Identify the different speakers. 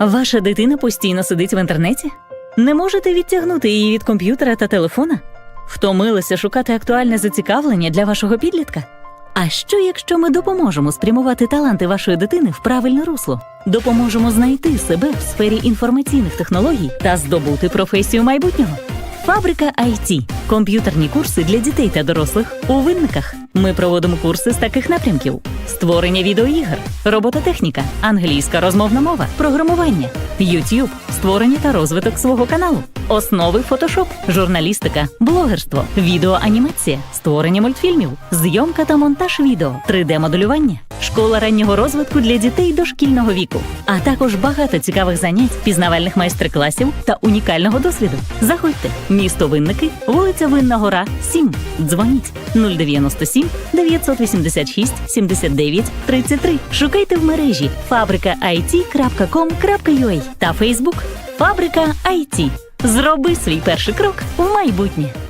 Speaker 1: Ваша дитина постійно сидить в інтернеті? Не можете відтягнути її від комп'ютера та телефона? Втомилися шукати актуальне зацікавлення для вашого підлітка? А що, якщо ми допоможемо спрямувати таланти вашої дитини в правильне русло? Допоможемо знайти себе в сфері інформаційних технологій та здобути професію майбутнього? Фабрика IT – комп'ютерні курси для дітей та дорослих у винниках. Ми проводимо курси з таких напрямків: створення відеоігр, робототехніка, англійська розмовна мова, програмування, YouTube, створення та розвиток свого каналу, основи фотошоп, журналістика, блогерство, відеоанімація, створення мультфільмів, зйомка та монтаж відео, 3D-моделювання, школа раннього розвитку для дітей дошкільного віку, а також багато цікавих занять, пізнавальних майстер-класів та унікального досвіду. Заходьте, місто Винники, вулиця Винна Гора, 7. Дзвоніть 097 986 79 33. Шукайте в мережі fabrikaIT.com.ua та Facebook Фабрика IT. Зроби свій перший крок в майбутнє.